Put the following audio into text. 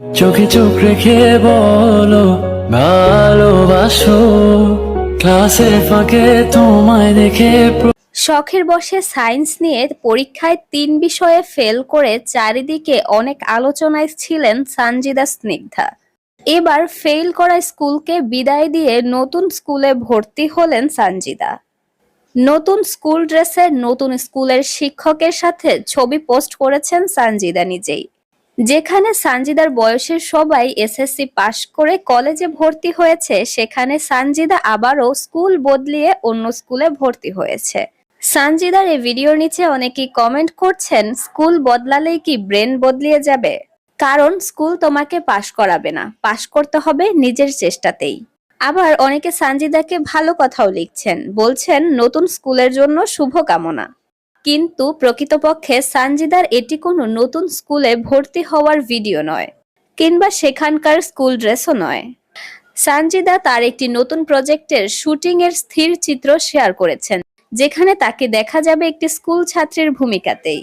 চোখে চোখ রেখে বলো, ভালোবাসো। ক্লাসের ফাঁকে তোমায় দেখে শখের বসে সায়েন্স নিয়ে পরীক্ষায় তিন বিষয়ে ফেল করে চারিদিকে অনেক আলোচনায় ছিলেন সানজিদা স্নিগ্ধা। এবার ফেল করা স্কুলকে বিদায় দিয়ে নতুন স্কুলে ভর্তি হলেন সানজিদা। নতুন স্কুল ড্রেসে নতুন স্কুলের শিক্ষকের সাথে ছবি পোস্ট করেছেন সানজিদা নিজেই। যেখানে সানজিদার বয়সের সবাই এসএসসি পাশ করে কলেজে ভর্তি হয়েছে, সেখানে সানজিদা আবারও স্কুল বদলিয়ে অন্য স্কুলে ভর্তি হয়েছে। সানজিদার এই ভিডিওর নিচে অনেকেই কমেন্ট করছেন, স্কুল বদলালেই কি ব্রেন বদলিয়ে যাবে? কারণ স্কুল তোমাকে পাশ করাবে না, পাশ করতে হবে নিজের চেষ্টাতেই। আবার অনেকে সানজিদাকে ভালো কথাও লিখছেন, বলছেন, নতুন স্কুলের জন্য শুভকামনা। কিন্তু প্রকৃতপক্ষে সানজিদার এটি কোনো নতুন স্কুলে ভর্তি হওয়ার ভিডিও নয়, কিংবা সেখানকার স্কুল ড্রেসও নয়। সানজিদা তার একটি নতুন প্রজেক্টের শুটিং এর স্থির চিত্র শেয়ার করেছেন, যেখানে তাকে দেখা যাবে একটি স্কুল ছাত্রীর ভূমিকাতেই।